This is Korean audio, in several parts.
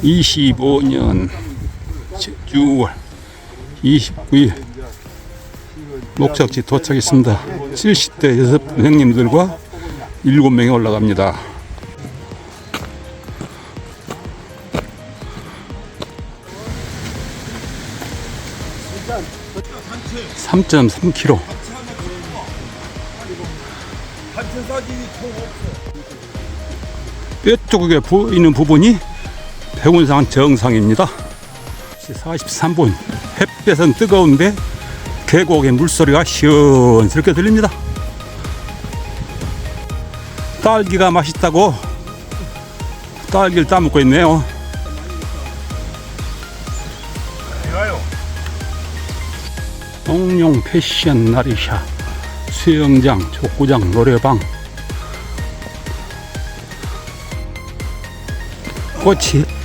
25년 6월 29일 목적지 도착했습니다. 70대 여섯 형님들과 7명이 올라갑니다. (3.3km) 뼈 쪽에 보이는 부분이 백운산 정상입니다. 43분 햇볕은 뜨거운데 계곡의 물소리가 시원스럽게 들립니다. 딸기가 맛있다고 딸기를 따먹고 있네요. 옥룡 패션 나리샤 수영장, 족구장, 노래방 꽃이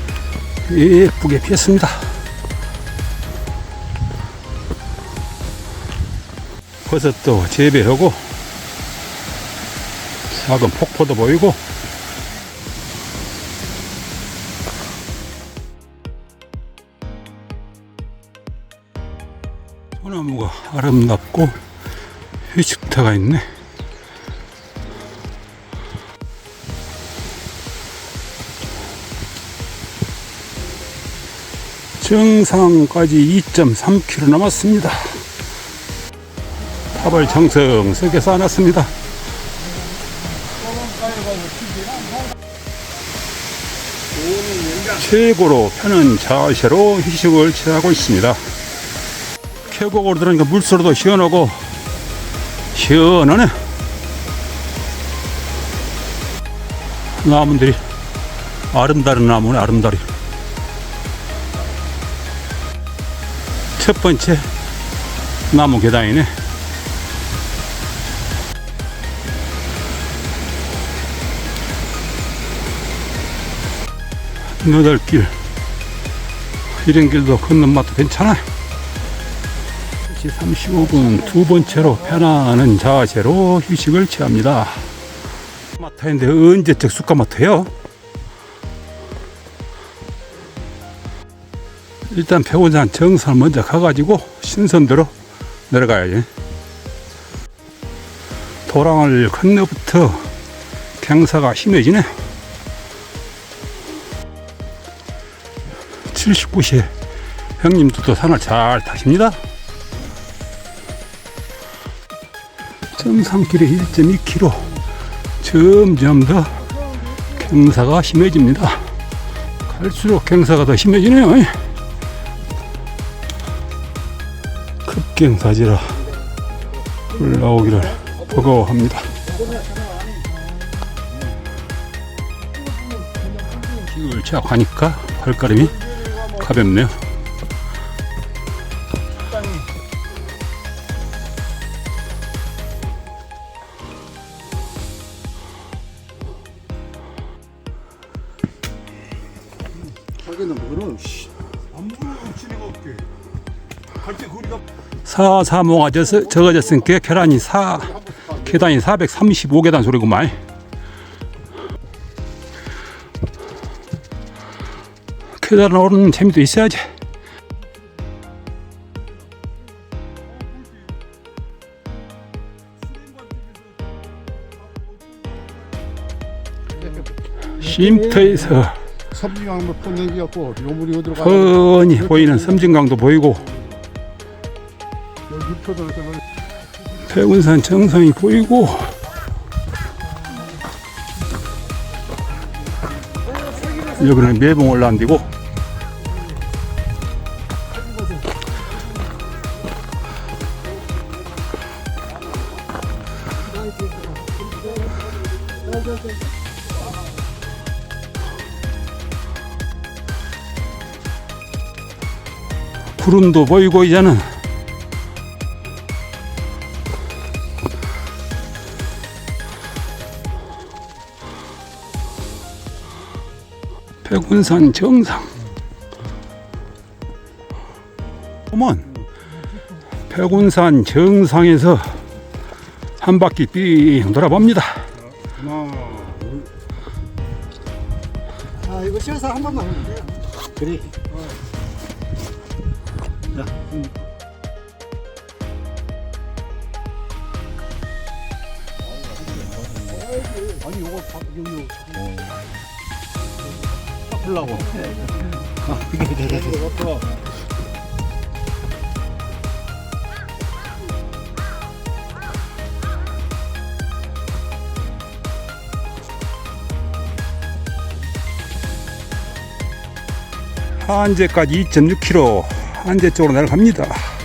예쁘게 피었습니다. 버섯도 재배하고 작은 폭포도 보이고 소나무가 아름답고 휴식터가 있네. 정상까지 2.3km 남았습니다. 탑을 정성스럽게 쌓아놨습니다. 최고로 편한 자세로 휴식을 취하고 있습니다. 계곡으로 들어오니까 물소리도 시원하고 시원하네. 나무들이 아름다운 나무네 아름다리. 첫 번째 나무 계단이네. 너덜길. 이런 길도 걷는 맛도 괜찮아. 3시 35분 두 번째로 편안한 자세로 휴식을 취합니다. 마타인데 언제적 쑥가마타요 일단 백원산 정상 먼저 가가지고 신선대로 내려가야지 도랑을 건너부터 경사가 심해지네 79세 형님들도 산을 잘 타십니다. 정상길에 1.2km 점점 더 경사가 심해집니다. 갈수록 경사가 더 심해지네요. 급경사지라 올라오기를 버거워합니다. 기울 시작하니까 발걸음이 가볍네요. 자기는 뭐는 씨. 사사모가 적어졌으니까 계란이 사 계단이 435계단 소리구만. 계단 오르는 재미도 있어야지. 쉼터에서 섬유강물 폰얘기갖고 요물이 어디로 가? 훤히 보이는 섬진강도 보이고 백운산 정상이 보이고. 여기는 매봉 올라앉고. 구름도 보이고 이제는 백운산 정상. 어먼 백운산 정상에서 한 바퀴 삥 돌아봅니다. 아 이거 쉬어서 한 번만 하면 돼. 그래. 자, 음. 아니 요거 바- 요, 요. 바 돼. 한제까지 2.6km 한제 쪽으로 내려갑니다.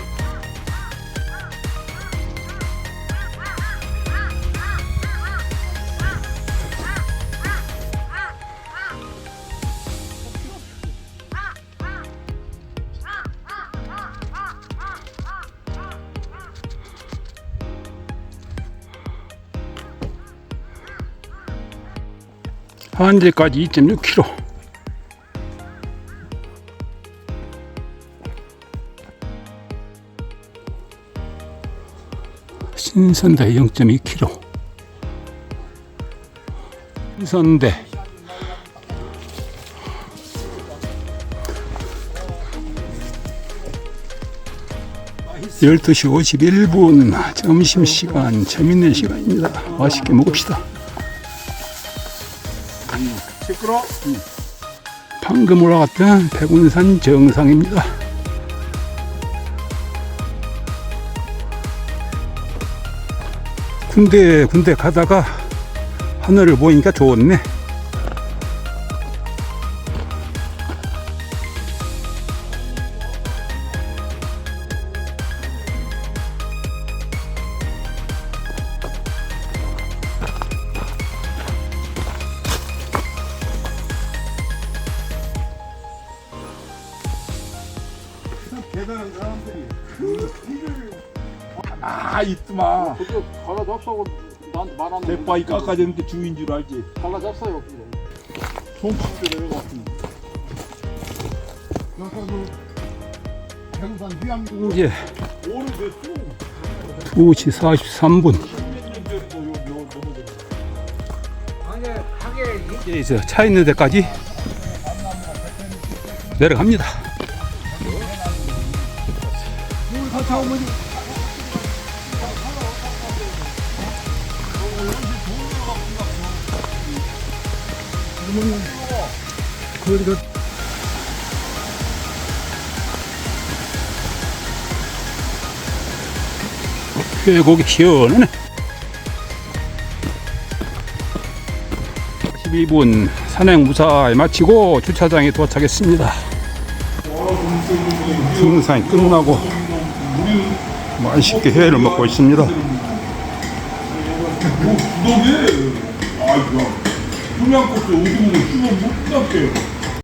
한제까지 2.6km. 신선대 0.2km. 신선대 12시 51분 점심시간 재밌는 시간입니다. 맛있게 먹읍시다. 시끄러. 방금 올라갔던 백운산 정상입니다. 군데 군데 가다가 하늘을 보니까 좋네. 대단한 사람들이. 아 있더만 그거 갈라 잡사고 나한테 말하는 내 바위 깎아졌는데 주인 줄 알지 갈라 잡사요. 손팍도 내려갔으면. 여기도 경산 휴양 이제 오래됐어 2시 43분. 이제 차 있는 데까지 내려갑니다. 그러니까 회고기 시원하네. 12분 산행 무사히 마치고 주차장에 도착했습니다. 등산이 끝나고 맛있게 회를 먹고 있습니다. 구독해 아이고 꺾어 오줌을 씹어 못 깎게